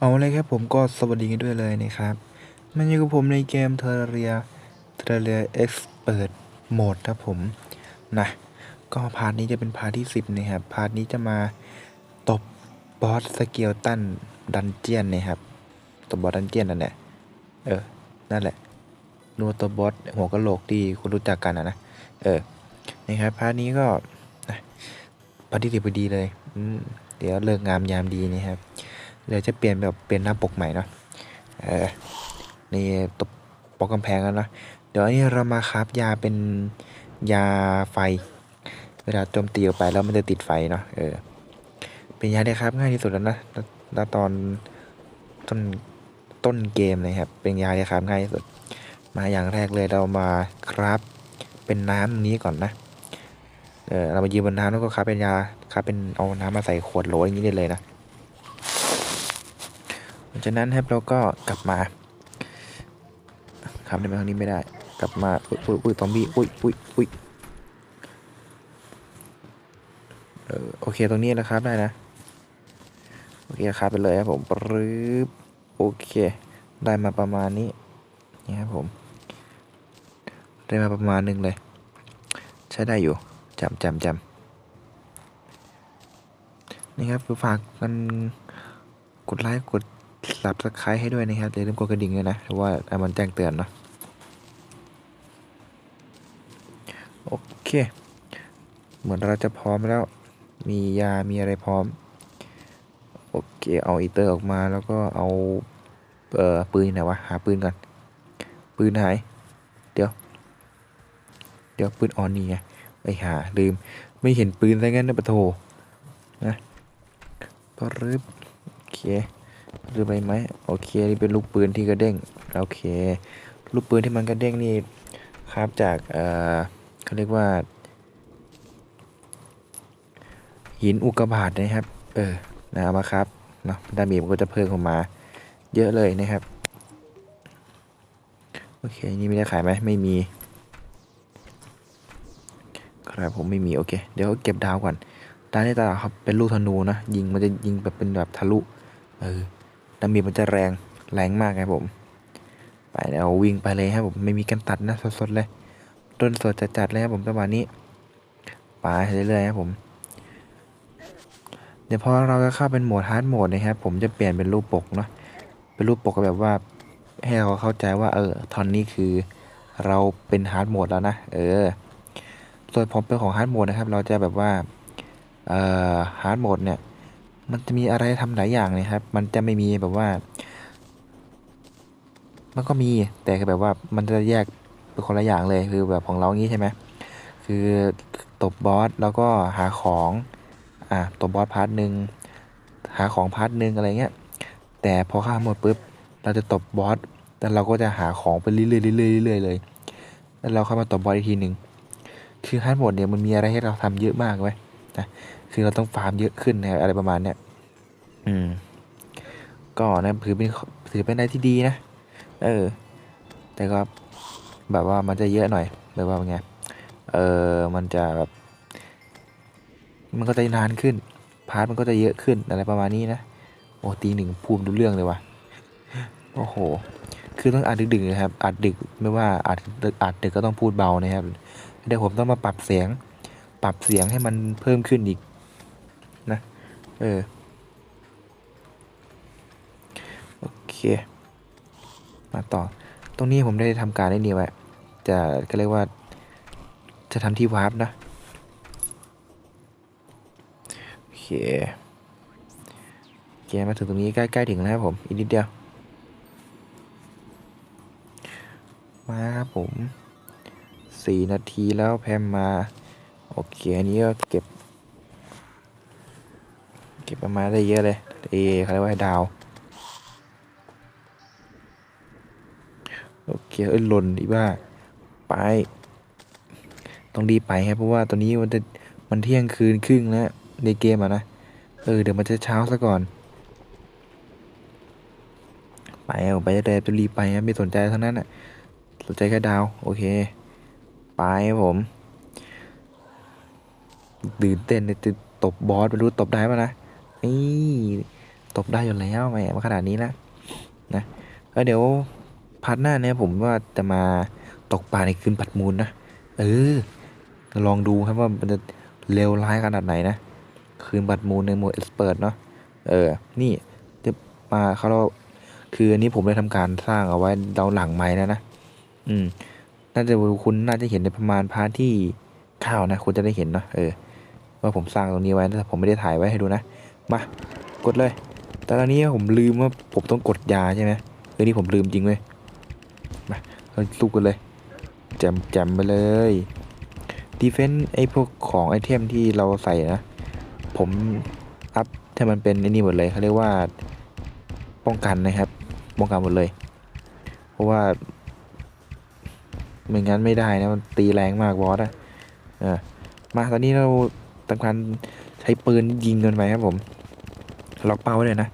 เอาเลยครับผมก็สวัสดีกันด้วยเลยนะครับ มันอยู่กับผมในเกมเทเรียเทเรียเอ็กซ์เปิดโหมดครับผมนะก็พาร์ทนี้จะเป็นพาร์ทที่ 10 นะครับ พาร์ทนี้จะมาตบบอสสเกลตันดันเจียนนะครับตบบอสดันเจียนนั่นแหละเออ นั่นแหละนัวตัวบอสหัวกะโหลกที่คุณรู้จักกันนะนะเออนะครับพาร์ทนี้ก็พาร์ทที่สิบพอดีเลยเดี๋ยวเลิกงามยามดีนะครับ เดี๋ยวจะเปลี่ยนแบบเปลี่ยนหน้าปกใหม่เนาะเออนี่ตบปกกำแพงแล้วนะเดี๋ยวอันนี้เรามาครับยาเป็นยาไฟ เวลาโจมตีออกไปแล้วมันจะติดไฟเนาะเออเป็นยาที่ครับง่ายที่สุดแล้วนะแล้วตอนต้นต้นเกมเลยครับ เป็นยาที่ครับง่ายที่สุด มาอย่างแรกเลยเรามาครับเป็นน้ำนี้ก่อนนะเออเรามายืนบนน้ำแล้วก็ครับเป็นยาครับเป็นเอาน้ำมาใส่ขวดโหลอย่างนี้ได้เลยนะ ลังจากนั้นครับเราก็กลับมาครับในทางนี้ไม่ได้ กลับมาอุ้ยอุ้ยอุ้ยซอมบี้อุ้ยอุ้ยอุ้ยเออโอเคตรงนี้นะครับได้นะโอเคครับไปเลยครับผมปรึ๊บโอเค ได้มาประมาณนี้นี่ครับผม ได้มาประมาณหนึงเลย ใช้ได้อยู่จำจำจำนี่ครับคือฝากกันกดไลค์กด สับสไครต์ให้ด้วยนะครับอย่าลืมกดกระดิ่งด้วยนะเพราะว่ามันแจ้งเตือนเนาะโอเค เหมือนเราจะพร้อมแล้ว มียา มีอะไรพร้อม โอเค เอาอีเตอร์ออกมาแล้วก็เอา เอ่อ ปืนไหนวะ หาปืนก่อน ปืนหาย เดี๋ยว เดี๋ยวปืนออนนี่ไง ไปหา ลืม ไม่เห็นปืนซะงั้นนะปะโถนะปรึบโอเค หรืออะไรไหมโอเคนี่เป็นลูกปืนที่กระเด้งโอเค ลูกปืนที่มันกระเด้งนี่ครับจากเอ่อเขาเรียกว่า หินอุกกาบาตนะครับ เออนะเอามาครับเนาะดาเมจมันก็จะเพิ่มเข้ามา เยอะเลยนะครับโอเคนี่ไม่ได้ขายไหมไม่มีครับผมไม่มีโอเค เดี๋ยวเก็บดาวก่อนดาวนี่ตาครับเป็นลูกธนูนะยิงมันจะยิงแบบเป็นแบบทะลุเออ ดาเมจมันจะแรงแรงมากครับผม ไปแล้ววิ่งไปเลยครับผมไม่มีการตัดนะสดๆเลยต้นสดจัดๆเลยครับผมประมาณนี้ไปเรื่อยๆครับผม เดี๋ยวพอเราจะเข้าเป็นโหมดฮาร์ดโหมดนะครับผมจะเปลี่ยนเป็นรูปปกเนาะเป็นรูปปกแบบว่าให้เราเข้าใจว่าเออตอนนี้คือเราเป็นฮาร์ดโหมดแล้วนะเออส่วนผมเป็นของฮาร์ดโหมดนะครับ เราจะแบบว่าเอ่อฮาร์ดโหมดเนี่ย มันจะมีอะไรทำหลายอย่างเลยครับ มันจะไม่มีแบบว่า มันก็มีแต่แบบว่ามันจะแยกเป็นคนละอย่างเลยคือแบบของเรางี้ใช่ไหมคือตบบอสแล้วก็หาของอะตบบอสพาร์ทหนึ่งหาของพาร์ทหนึ่งอะไรเงี้ยแต่พอข้ามหมดปุ๊บเราจะตบบอสแล้วเราก็จะหาของไปเรื่อยๆเรื่อยๆเรื่อยๆเลยแล้วเราเข้ามาตบบอสอีกทีหนึ่งคือฮาร์ดโหมดเนี่ยมันมีอะไรให้เราทำเยอะมากเว้ยนะ คือเราต้องฟาร์มเยอะขึ้นนะอะไรประมาณเนี้ยอืม ก็นะถือเป็นถือเป็นอะไรที่ดีนะ เออ แต่ก็แบบว่ามันจะเยอะหน่อยแบบว่าไงเออมันจะแบบมันก็จะนานขึ้น พาร์ทมันก็จะเยอะขึ้นอะไรประมาณนี้นะโอ้ตีหนึ่งภูมิดูเรื่องเลยวะโอ้โห คือต้องอัดดึกๆนะครับอัดดึกไม่ว่าอัดดึกอัดดึกก็ต้องพูดเบานะครับเดี๋ยวผมต้องมาปรับเสียง ปรับเสียงให้มันเพิ่มขึ้นอีก เออ โอเค มาต่อ ตรงนี้ผมได้ทำการได้นี่ไว้จะก็เรียกว่า จะทำที่วาร์ปนะ โอเคโอเคมาถึงตรงนี้ใกล้ๆถึงแล้วครับผม อีกนิดเดียว มาครับผมสี่นาทีแล้วแพมมา โอเค อันนี้ก็เก็บ เก็บประมาณได้เยอะเลยเอเขาเรียกว่าดาวโอเคเอ้ยหล่นอีบ้าไป ต้องรีบไปครับเพราะว่าตอนนี้มันจะมันเที่ยงคืนครึ่งแล้วในเกมอะนะเออเดี๋ยวมันจะเช้าซะก่อน ไปเอาไปเลยจะรีบไปครับไม่สนใจเท่านั้นอะสนใจแค่ดาวโอเค ไปครับผมตื่นเต้นเลยจะตบบอสไม่รู้ตบได้ปะนะ นี่ตบได้อยู่แล้วแหมมาขนาดนี้แล้วนะแล้วเดี๋ยวพาร์ทหน้าเนี่ยผมว่าจะมาตกปลาในคืนปัดมูลนะเออลองดูครับว่ามันจะเลวร้ายขนาดไหนนะคืนบัตรมูลในโหมดเอ็กซ์เพรสเนาะเออ นี่จะมาเขาเราคืออันนี้ผมได้ทำการสร้างเอาไว้เดาหลังไม้นะนะอืมน่าจะคุณน่าจะเห็นในประมาณพาร์ทที่เก้าวนะ คุณจะได้เห็นเนาะเออว่าผมสร้างตรงนี้ไว้แต่ผมไม่ได้ถ่ายไว้ให้ดูนะ มากดเลย แต่ตอนนี้ผมลืมว่าผมต้องกดยาใช่ไหมเออนี่ผมลืมจริงเว้ยมาเราสู้กันเลยแจมแจมไปเลยดีเฟนต์ไอพวกของไอเทมที่เราใส่นะ ผมอัพให้มันเป็นไอนี่หมดเลยเขาเรียกว่าป้องกันนะครับ ป้องกันหมดเลย เพราะว่าไม่งั้นไม่ได้นะมันตีแรงมากบอสอะเออมาตอนนี้เราทำการใช้ปืนยิงกันไปครับผมล็อกเป้าไว้เลยนะ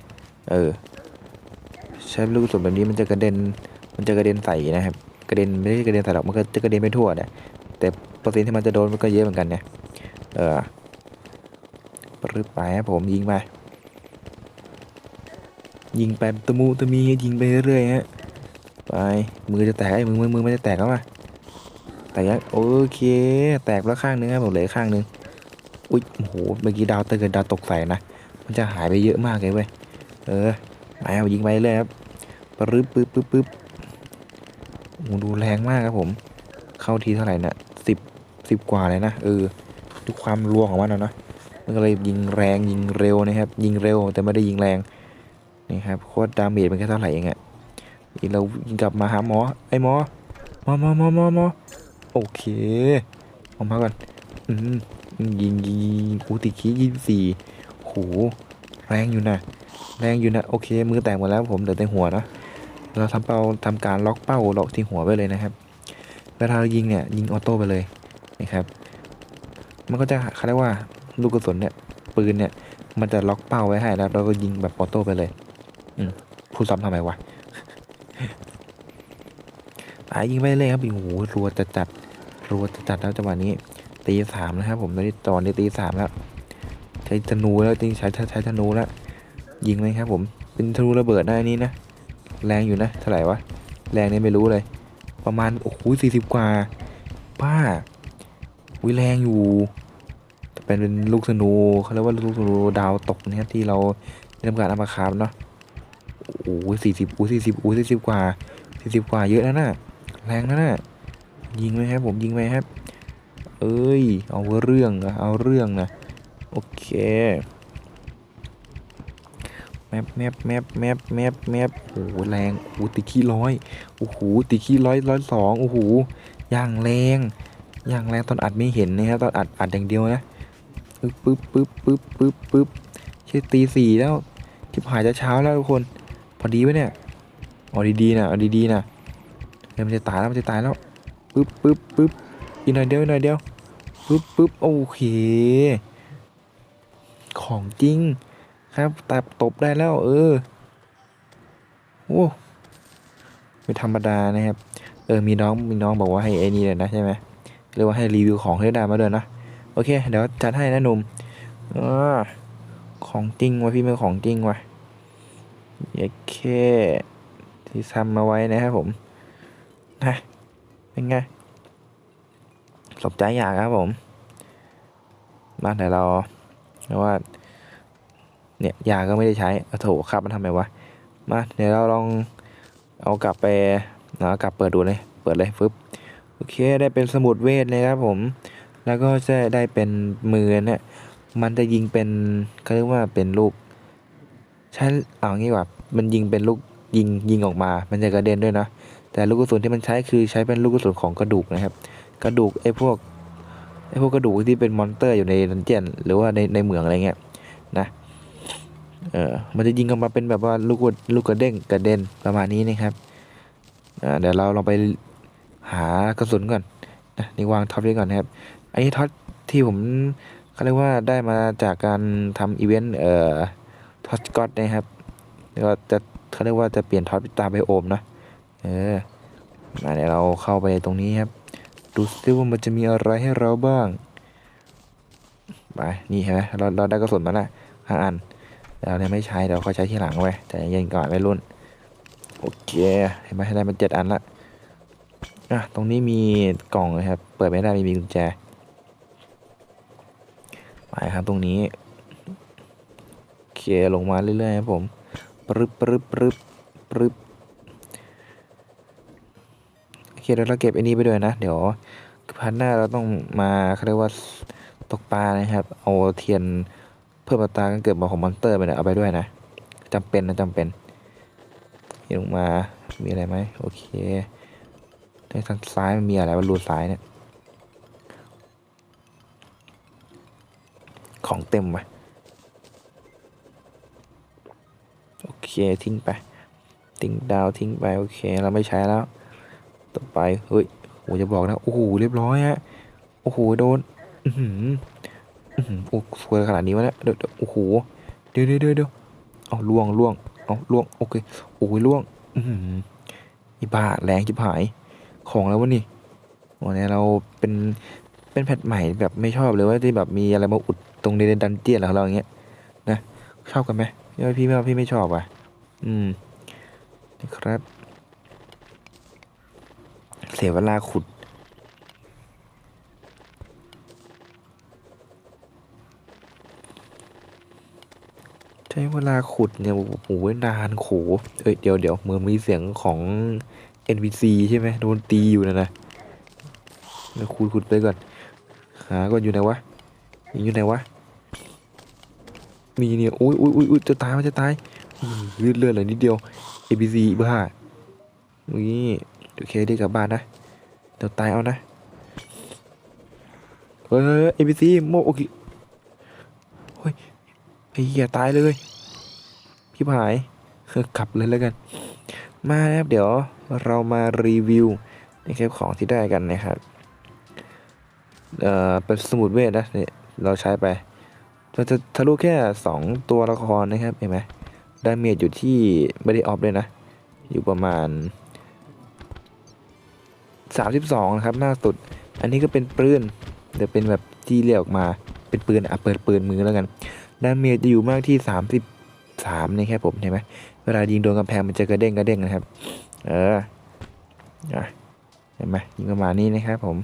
เออ ใช้ลูกกระสุนแบบนี้มันจะกระเด็น มันจะกระเด็นใส่นะครับ กระเด็นไม่ได้กระเด็นใส่หรอกมันก็จะกระเด็นไปทั่วนะแต่เปอร์เซ็นต์ที่มันจะโดนมันก็เยอะเหมือนกันเนี่ย เออปรึบไปครับผมยิงไปยิงไปตะมูตะมียิงไปเรื่อยๆฮะไปมือจะแตกไอ้มือมือมือไม่ได้แตกแล้วมาแตกแล้วโอเค แตกแล้วข้างนึงครับผมเหลือข้างนึง อุ๊ยโอ้โหเมื่อกี้ดาวเตอร์เกิดดาวตกใส่นะ มันจะหายไปเยอะมากเลยเว้ยเออไปเอายิงไปเลยครับปรึบปึ๊บปึ๊บปึ๊บโอ้โหดูแรงมากครับผม เข้าทีเท่าไหร่นะสิบสิบกว่าเลยนะเออดูความรวงของมันนะเนาะมันก็เลยยิงแรงยิงเร็วนะครับ ยิงเร็วแต่ไม่ได้ยิงแรงนี่ครับโคตรดาเมจมันแค่เท่าไหร่เองอะนี่เรายิงกลับมาหาหมอไอ้หมอหมอหมอหมอหมอหมอโอเคออกมาก่อนอืม ยิงยิงยิงกูติดขี้ยี่สี่โหแรงอยู่นะแรงอยู่นะโอเค มือแตกหมดแล้วผมเหลือแต่หัวนะเราทำเป้าทำการล็อกเป้าล็อกที่หัวไปเลยนะครับเวลาเรายิงเนี่ยยิงออโต้ไปเลยนะครับ มันก็จะเขาเรียกว่าลูกกระสุนเนี่ยปืนเนี่ยมันจะล็อกเป้าไว้ให้แล้วเราก็ยิงแบบออโต้ไปเลย อืมพูดซ้ำทำไมวะอะยิงไปเลยครับโอ้โหรัวจะจัดรัวจะจัดแล้วจังหวะนี้ ตีสามนะครับผมตอนนี้ตอนนี้ตีสามแล้ว ใช้ธนูแล้วจริงใช้ใช้ธนูแล้ว ยิงไหมครับ ผมเป็นธนูระเบิดได้นี่นะ แรงอยู่นะเท่าไหร่วะแรงนี่ไม่รู้เลย ประมาณโอ้โหสี่สิบกว่าป้าวิแรงอยู่แต่เป็นเป็นลูกธนูเขาเรียกว่าลูกธนูดาวตกนะครับที่เราได้ทำการเอามาคาฟเนาะโอ้โหสี่สิบโอ้สี่สิบโอ้สี่สิบกว่าสี่สิบกว่าเยอะแล้วนะแรงแล้วนะยิงไหมครับผมยิงไหมครับ เอ้ย เอาเรื่องนะเอาเรื่องนะ โอเค แมปแมปแมปแมปแมปแมปโอ้โหแรงโอ้โหติขี้ร้อยโอ้โหติขี้ร้อยร้อยสองโอ้โหอย่างแรงอย่างแรงตอนอัดไม่เห็นนะครับตอนอัดอัดอย่างเดียวนะปึ๊บปึ๊บปึ๊บปึ๊บปึ๊บปึ๊บใช่ตีสี่แล้วที่ผ่านจะเช้าแล้วทุกคน พอดีไหมเนี่ยเอาดีๆนะเอาดีๆนะเดี๋ยวมันจะตายแล้วมันจะตายแล้วปึ๊บปึ๊บปึ๊บอีกหน่อยเดียวอีกหน่อยเดียว ปึ๊บปึ๊บโอเค ของจริงครับตับตบได้แล้วเออโอ้ไม่ธรรมดานะครับ เออมีน้องมีน้องบอกว่าให้ไอ้นี่เลยนะใช่ไหมเรียกว่าให้รีวิวของให้ได้มาด้วยนะโอเค เดี๋ยวจัดให้นะหนุ่มอ่าของจริงวะพี่เป็นของจริงวะโอเคที่ทำมาไว้นะครับผมนะเป็นไง สมใจอยากครับผมมาเดี๋ยวเราเพรียกว่าเนี่ยยาก็ไม่ได้ใช้โถครับมันทำไมวะมาเดี๋ยวเราลองเอากลับไปเอากลับเปิดดูเลยเปิดเลยฟึบโอเคได้เป็นสมุดเวทเลยครับผม แล้วก็จะได้เป็นมือเนี่ยมันจะยิงเป็นเขาเรียกว่าเป็นลูกใช้เอางี้ว่ามันยิงเป็นลูกยิงยิงออกมา มันจะกระเด็นด้วยนะแต่ลูกกระสุนที่มันใช้คือใช้เป็นลูกกระสุนของกระดูกนะครับ กระดูกไอ้พวกไอ้พวกกระดูกที่เป็นมอนสเตอร์อยู่ในดันเจียนหรือว่าในในเหมืองอะไรเงี้ยนะเออมันจะยิงออกมาเป็นแบบว่าลูกลูกกระเด้งกระเด็นประมาณนี้นะครับเดี๋ยวเราลองไปหากระสุนก่อนนะนี่วางท็อปไว้ก่อนนะครับ อันนี้ท็อปที่ผมเขาเรียกว่าได้มาจากการทำอีเวนต์เอ่อท็อตก็อตนะครับแล้วก็จะเขาเรียกว่าจะเปลี่ยนท็อปตามไบโอมนะเออเดี๋ยวเราเข้าไปตรงนี้ครับ ดูซิว่ามันจะมีอะไรให้เราบ้างไปนี่เห็นไหมเราเราได้กระสุนมาละห้าอันเราเนี่ยไม่ใช้เดี๋ยวเขาใช้ทีหลังไว้แต่เย็นก่อนไว้รุ่นโอเคเห็นไหมได้มาเจ็ดอันละอะตรงนี้มีกล่องนะครับ เปิดไม่ได้ไม่มีกุญแจไปครับตรงนี้โอเคลงมาเรื่อยๆครับผมปรึบปรึบปรึบปรึบโอ เคเดี๋ยวเราเก็บไอ้นี้ไปด้วยนะ เดี๋ยวพันหน้าเราต้องมาเขาเรียกว่าตกปลานะครับ เอาเทียนเพิ่มอัตราการเกิดมาของมอนสเตอร์ไปเนี่ยเอาไปด้วยนะจำเป็นนะจำเป็นเห็นลงมา มีอะไรไหมโอเคในทางซ้ายมันมีอะไรวะรูซ้ายเนี่ย ของเต็มวะโอเคทิ้งไป ทิ้งดาวทิ้งไป โอเค เราไม่ใช้แล้ว ต่อไปเฮ้ยโอ้จะบอกนะโอ้โหเรียบร้อยฮะโอ้โหโดนอือหืออือหือโอ้สวยขนาดนี้วะเนี่ยเดี๋ยวเดี๋ยวโอ้โหเดี๋ยวเดี๋ยวเดี๋ยวเอาล่วงล่วงเอาล่วงโอเคโอ้ยล่วงอือหืออีบ้าแรงจิบหายของแล้ววะนี่วันนี้เราเป็นเป็นแพทใหม่แบบไม่ชอบเลยว่าที่แบบมีอะไรมาอุดตรงในดันเจียนของเราอย่างเงี้ยนะชอบกันไหมพี่ว่าพี่ไม่พี่ไม่ชอบอะอืมนะครับ สียเวลาขุด ใช้เวลาขุดเนี่ยโอ้โหนานโขเอ้ยเดี๋ยวเดี๋ยวมือมีเสียงของ NPC ใช่ไหมโดนตีอยู่นะนะเดี๋ยวขุดขุดไปก่อน หาก่อนอยู่ไหนวะอยู่ไหนวะมีเนี่ยอุ้ยอุ้ยอุ้ยอุ้ยจะตายมันจะตายเลือดเลือดเลยนิดเดียว NPC บ้านี่ โอเคได้กลับบ้านนะ เดี๋ยวตายเอานะเฮ้ยเฮ้ยเฮ้ย NPC โมโอเคเฮ้ยไอ้เหี้ยตายเลยพี่ผายกลับเลยแล้วกัน มาครับเดี๋ยวเรามารีวิวนะครับของที่ได้กันนะครับ เอ่อเป็นสมุดเวทนะเนี่ยเราใช้ไป เราจะทะลุแค่ 2 ตัวละครนะครับเห็นไหมดาเมจอยู่ที่ไม่ได้ออฟเลยนะ อยู่ประมาณ 32 นะครับหน้าสุด อันนี้ก็เป็นปืนแต่เป็นแบบที่เรียกออกมาเป็นปืนอะเปิดปืนมือแล้วกันดาเมจจะอยู่มากที่ 33นะครับผมเห็นไหมเวลายิงโดนกำแพงมันจะกระเด้งกระเด้งนะครับ เออเห็นไหมยิงประมาณนี้นะครับผม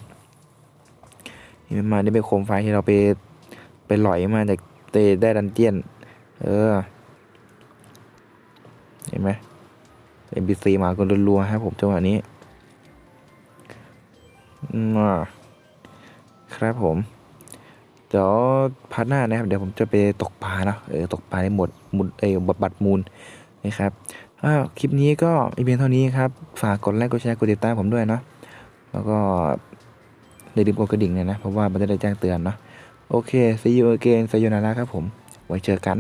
นี่มันมานี่เป็นโคมไฟที่เราไปไปหลอยมาจากเตได้ดันเจียน เออ เห็นไหมเอ็มบีซีมากันรัวๆครับผมจังหวะนี้ มาครับผม เดี๋ยวพาร์ทหน้านะครับ เดี๋ยวผมจะไปตกปลาเนาะเออตกปลาในหมดมุดเออบัตรมูลนะครับอ้าวคลิปนี้ก็อีเพียงเท่านี้ครับ ฝากกดไลค์กดแชร์กดติดตามผมด้วยเนาะแล้วก็อย่าลืมกดกระดิ่งเนี่ยนะ เพราะว่ามันจะได้แจ้งเตือนเนาะโอเค see you again ไซโยนาระครับผม ไว้เจอกัน